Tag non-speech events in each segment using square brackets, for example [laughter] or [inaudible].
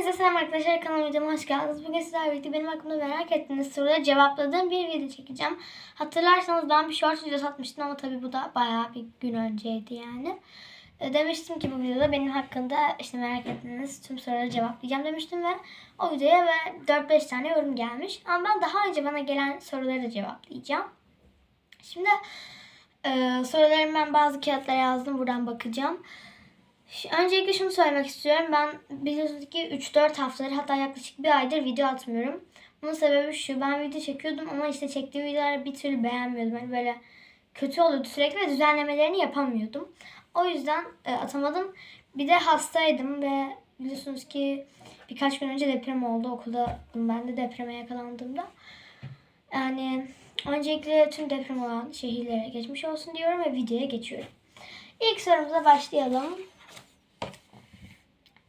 Hepinize selam arkadaşlar kanalıma videoma hoş geldiniz. Bugün sizlerle birlikte benim hakkımda merak ettiğiniz soruları cevapladığım bir video çekeceğim. Hatırlarsanız ben bir short video atmıştım ama tabii bu da bayağı bir gün önceydi yani. E, Demiştim ki bu videoda benim hakkında işte merak ettiğiniz tüm soruları cevaplayacağım demiştim ve o videoya ve 4-5 tane yorum gelmiş. Ama ben daha önce bana gelen soruları cevaplayacağım. Şimdi e, sorularımı ben bazı kağıtlara yazdım. Buradan bakacağım. Öncelikle şunu söylemek istiyorum. Ben biliyorsunuz ki 3-4 haftadır hatta yaklaşık bir aydır video atmıyorum. Bunun sebebi şu. Ben video çekiyordum ama işte çektiğim videoları bir türlü beğenmiyordum. Hani böyle kötü oluyordu sürekli ve düzenlemelerini yapamıyordum. O yüzden e, atamadım. Bir de hastaydım ve biliyorsunuz ki birkaç gün önce deprem oldu. Okulda ben de depreme yakalandığımda. Yani öncelikle tüm deprem olan şehirlere geçmiş olsun diyorum ve videoya geçiyorum. İlk sorumuza başlayalım.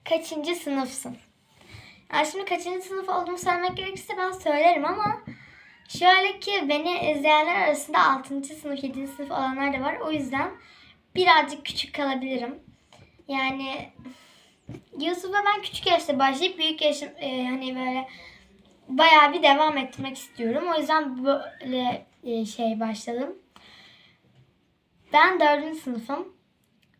Kaçıncı sınıfsın? Yani şimdi kaçıncı sınıf olduğumu söylemek gerekirse ben söylerim ama şöyle ki beni izleyenler arasında 6. sınıf, 7. sınıf olanlar da var. O yüzden birazcık küçük kalabilirim. Yani YouTube'a ben küçük yaşta başlayıp büyük yaşım e, hani böyle bayağı bir devam ettirmek istiyorum. O yüzden böyle e, şey başladım. Ben dördüncü sınıfım.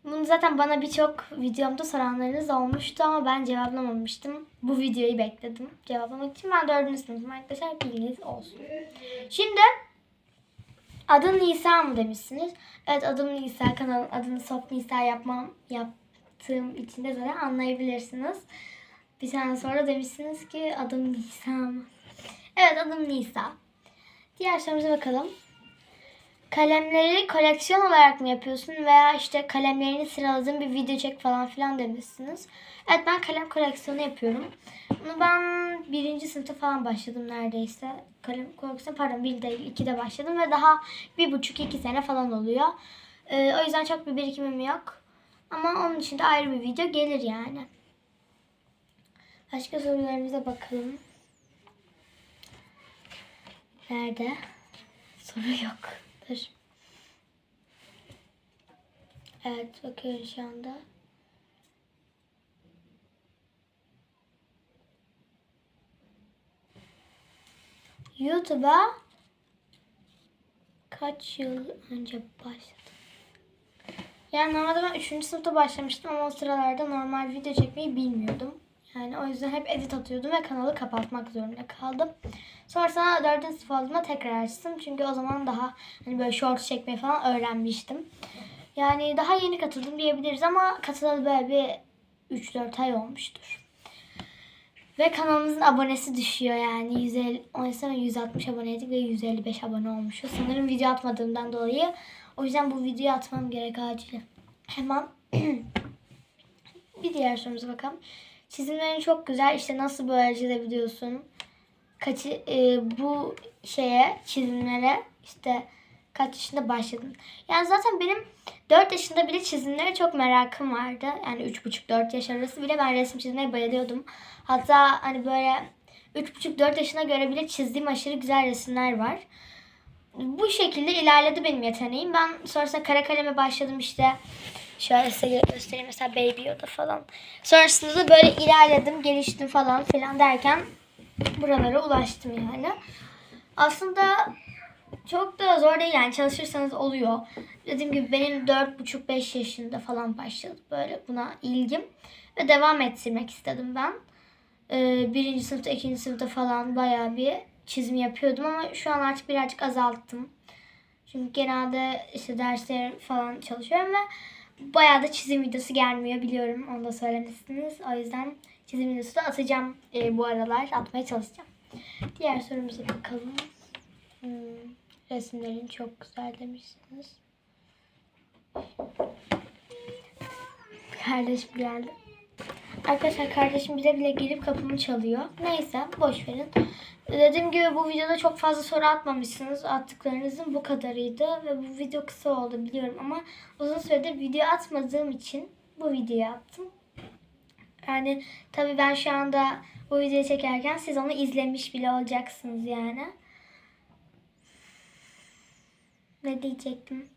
Bunu zaten bana birçok videomda soranlarınız olmuştu ama ben cevaplamamıştım. Bu videoyu bekledim cevaplamak için. Ben dördüncü sınıfım arkadaşlar bilginiz olsun. Şimdi adın Nisa mı demişsiniz? Evet adım Nisa. Kanalın adını Soft Nisa yapmam yaptığım için de zaten anlayabilirsiniz. Bir sene sonra demişsiniz ki adım Nisa mı? Evet adım Nisa. Diğer sorumuza bakalım. Kalemleri koleksiyon olarak mı yapıyorsun veya işte kalemlerini sıraladığın bir video çek falan filan demişsiniz. Evet ben kalem koleksiyonu yapıyorum. Bunu ben birinci sınıfta falan başladım neredeyse. Kalem koleksiyonu pardon bir değil iki de başladım ve daha bir buçuk iki sene falan oluyor. Ee, o yüzden çok bir birikimim yok. Ama onun için de ayrı bir video gelir yani. Başka sorularımıza bakalım. Nerede? Soru yok. Dur. Evet bakıyorum şu anda. YouTube'a kaç yıl önce başladım? Yani normalde ben 3. sınıfta başlamıştım ama o sıralarda normal video çekmeyi bilmiyordum. Yani o yüzden hep edit atıyordum ve kanalı kapatmak zorunda kaldım. Sonrasında 4. sınıf olduğumda tekrar açtım. Çünkü o zaman daha hani böyle short çekmeyi falan öğrenmiştim. Yani daha yeni katıldım diyebiliriz ama katılalı böyle bir 3-4 ay olmuştur. Ve kanalımızın abonesi düşüyor yani 150, oysa 160 aboneydik ve 155 abone olmuşuz. Sanırım video atmadığımdan dolayı. O yüzden bu videoyu atmam gerek acil. Hemen [clears throat] bir diğer sorumuza bakalım. Çizimlerin çok güzel. İşte nasıl böyle çizebiliyorsun? Kaçı, e, bu şeye çizimlere işte kaç yaşında başladım. Yani zaten benim 4 yaşında bile çizimlere çok merakım vardı. Yani 3,5-4 yaş arası bile ben resim çizmeye bayılıyordum. Hatta hani böyle 3,5-4 yaşına göre bile çizdiğim aşırı güzel resimler var. Bu şekilde ilerledi benim yeteneğim. Ben sonrasında kara kaleme başladım işte. Şöyle size göstereyim mesela Baby Yoda falan. Sonrasında da böyle ilerledim, geliştim falan filan derken buralara ulaştım yani. Aslında çok da zor değil yani çalışırsanız oluyor. Dediğim gibi benim 4,5-5 yaşında falan başladı böyle buna ilgim. Ve devam ettirmek istedim ben. Ee, birinci sınıfta, ikinci sınıfta falan bayağı bir çizim yapıyordum ama şu an artık birazcık azalttım. Çünkü genelde işte dersler falan çalışıyorum ve bayağı da çizim videosu gelmiyor biliyorum. Onu da söylemişsiniz. O yüzden çizim videosu da atacağım e, bu aralar. Atmaya çalışacağım. Diğer sorumuza bakalım. Hmm, resimlerin çok güzel demişsiniz. Kardeşim geldi. Arkadaşlar kardeşim bile bile gelip kapımı çalıyor. Neyse boş verin. Dediğim gibi bu videoda çok fazla soru atmamışsınız. Attıklarınızın bu kadarıydı. Ve bu video kısa oldu biliyorum ama uzun süredir video atmadığım için bu videoyu attım. Yani tabii ben şu anda bu videoyu çekerken siz onu izlemiş bile olacaksınız yani. Ne diyecektim?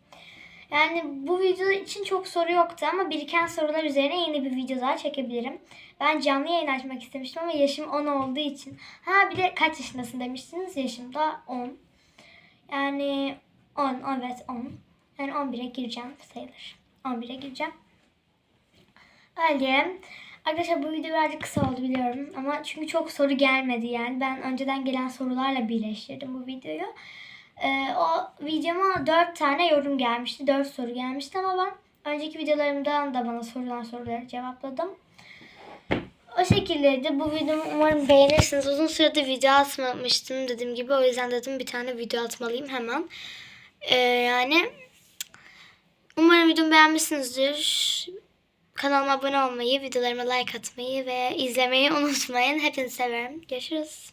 Yani bu video için çok soru yoktu ama biriken sorular üzerine yeni bir video daha çekebilirim. Ben canlı yayın açmak istemiştim ama yaşım 10 olduğu için. Ha bir de kaç yaşındasın demiştiniz. Yaşım da 10. Yani 10 evet 10. Yani 11'e gireceğim sayılır. 11'e gireceğim. Öyle. Arkadaşlar bu video birazcık kısa oldu biliyorum ama çünkü çok soru gelmedi yani. Ben önceden gelen sorularla birleştirdim bu videoyu. Ee, o videoma 4 tane yorum gelmişti. 4 soru gelmişti ama ben önceki videolarımdan da bana sorulan soruları cevapladım. O şekildeydi. Bu videomu umarım beğenirsiniz. Uzun süredir video atmamıştım dediğim gibi. O yüzden dedim bir tane video atmalıyım hemen. Ee, yani umarım videomu beğenmişsinizdir. Kanalıma abone olmayı, videolarıma like atmayı ve izlemeyi unutmayın. Hepinizi severim. Görüşürüz.